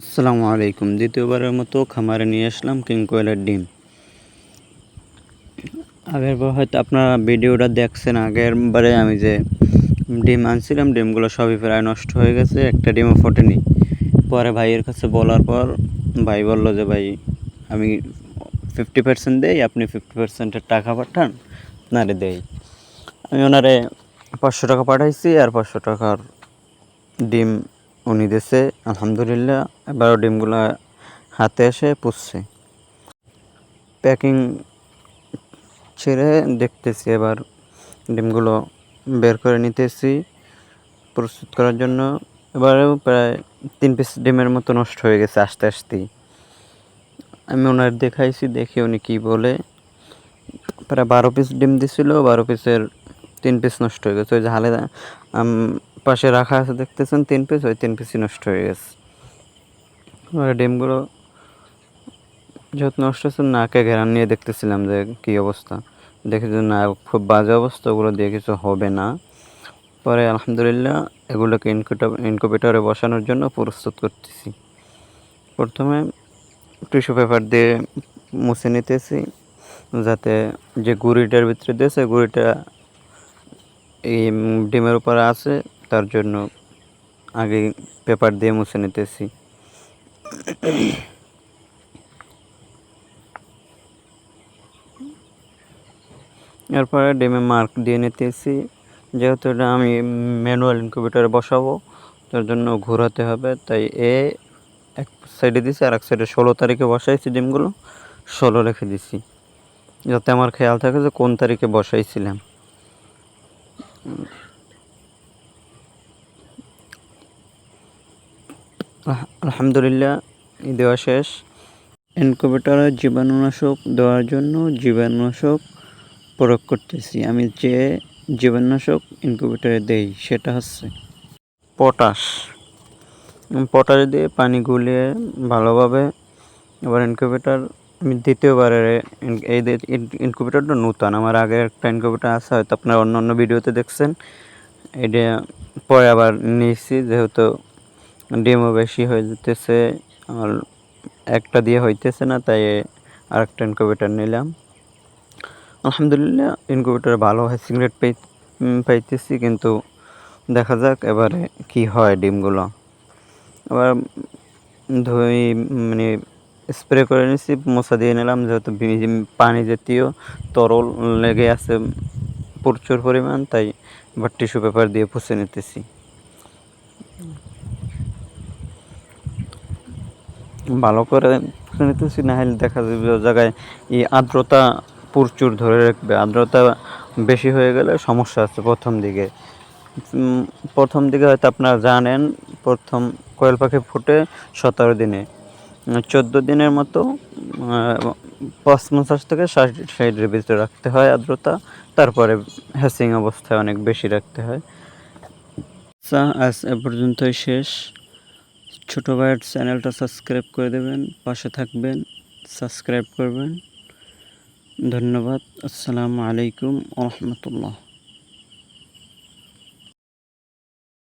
আসসালামু আলাইকুম। দ্বিতীয়বারের মতো খামারে নিয়ে আসলাম কিং কোয়েলের ডিম। আগের বার হয়তো আপনারা ভিডিওটা দেখছেন, আগের বারে আমি যে ডিম আনছিলাম, ডিমগুলো সবই প্রায় নষ্ট হয়ে গেছে, একটা ডিমও ফোটেনি। পরে ভাইয়ের কাছে বলার পর ভাই বলল যে, ভাই, আমি ফিফটি পার্সেন্ট দেই, আপনি ফিফটি পার্সেন্টের টাকা পাঠান, আপনারে দেই। আমি ওনারে পাঁচশো টাকা পাঠাইছি, আর পাঁচশো টাকার ডিম উনি দেশে আলহামদুলিল্লাহ। এবারও ডিমগুলো হাতে এসে পুষছে প্যাকিং ছেড়ে দেখতেছি এবার ডিমগুলো বের করে নিতেছি প্রস্তুত করার জন্য। এবারেও প্রায় তিন পিস ডিমের মতো নষ্ট হয়ে গেছে আস্তে আস্তেই। আমি ওনার দেখাইছি, দেখি উনি কী বলে। প্রায় বারো পিস ডিম দিছিল, বারো পিসের তিন পিস নষ্ট হয়ে গেছে। ওই যে হালে পাশে রাখা আছে, দেখতেছেন, তিন পিস ওই তিন পিসই নষ্ট হয়ে গেছে। এবারে ডিমগুলো যেহেতু নষ্ট হচ্ছে, নাকে ঘেরান নিয়ে দেখতেছিলাম যে কী অবস্থা। দেখে যে না, খুব বাজে অবস্থা, ওগুলো দিয়ে কিছু হবে না। পরে আলহামদুলিল্লাহ এগুলোকে ইনকুটা ইনকুবেটরে বসানোর জন্য প্রস্তুত করতেছি। প্রথমে টিস্যু পেপার দিয়ে মুছে নিতেছি, যাতে যে গুড়িটার ভিতরে দিয়েছে, গুড়িটা এই ডিমের উপরে আছে তার জন্য আগে পেপার দিয়ে মুছে নিতেছি। এরপরে ডিমে মার্ক দিয়ে নিতেছি। যেহেতু এটা আমি ম্যানুয়াল ইনকিউবেটরে বসাবো, তার জন্য ঘোরাতে হবে। তাই এ এক সাইডে দিছি আর এক সাইডে ষোলো তারিখে বসাইছি ডিমগুলো, ষোলো রেখে দিছি। যাতে আমার খেয়াল থাকে যে কোন তারিখে বসাইছিলাম। আলহামদুলিল্লাহ দেওয়া শেষ। ইনকিউবেটরে জীবাণুনাশক দেওয়ার জন্য জীবাণুনাশক প্রয়োগ করতেছি। আমি যে জীবাণুনাশক ইনকিউবেটরে দেই, সেটা হচ্ছে পটাশ পটাশ দিয়ে পানি গুলিয়ে ভালোভাবে এবার ইনকিউবেটর আমি দ্বিতীয়বারে এই দে- ইন- নূতন। আমার আগে একটা ইনকিউবেটর আছে, হয়তো আপনারা অন্য অন্য ভিডিওতে দেখছেন। এটা পরে আবার নিয়েছি, যেহেতু ডিমও বেশি হয়ে যেতেছে। আর একটা দিয়ে হইতেছে না, তাই আরেকটা ইনকিউবেটর নিলাম। আলহামদুলিল্লাহ ইনকিউবেটর ভালো হয় সিগারেট পাই পাইতেছি, কিন্তু দেখা যাক এবারে কি হয় ডিমগুলো। আবার ধুই মানে স্প্রে করে নিছি মশা দিয়ে নিলাম, যেহেতু পানি জাতীয় তরল লেগে আছে প্রচুর পরিমাণ, তাই এবার টিস্যু পেপার দিয়ে পুষে নিতেছি। ভালো করে নিতেছি না হলে দেখা যাবে জায়গায় এই আর্দ্রতা প্রচুর ধরে রাখবে। আর্দ্রতা বেশি হয়ে গেলে সমস্যা আছে প্রথম দিকে। প্রথম দিকে হয়তো আপনারা জানেন, প্রথম কোয়েল পাখি ফুটে সতেরো দিনে। চোদ্দ দিনের মতো পঁচপঞ্চাশ থেকে ষাট ষাটের ভিতরে রাখতে হয় আর্দ্রতা। তারপরে হ্যাসিং অবস্থায় অনেক বেশি রাখতে হয়। আজ এ পর্যন্তই শেষ। ছোটো ভাইয়ের চ্যানেলটা সাবস্ক্রাইব করে দেবেন পাশে থাকবেন সাবস্ক্রাইব করবেন। ধন্যবাদ আসসালামু আলাইকুম রহমতুল্লাহ।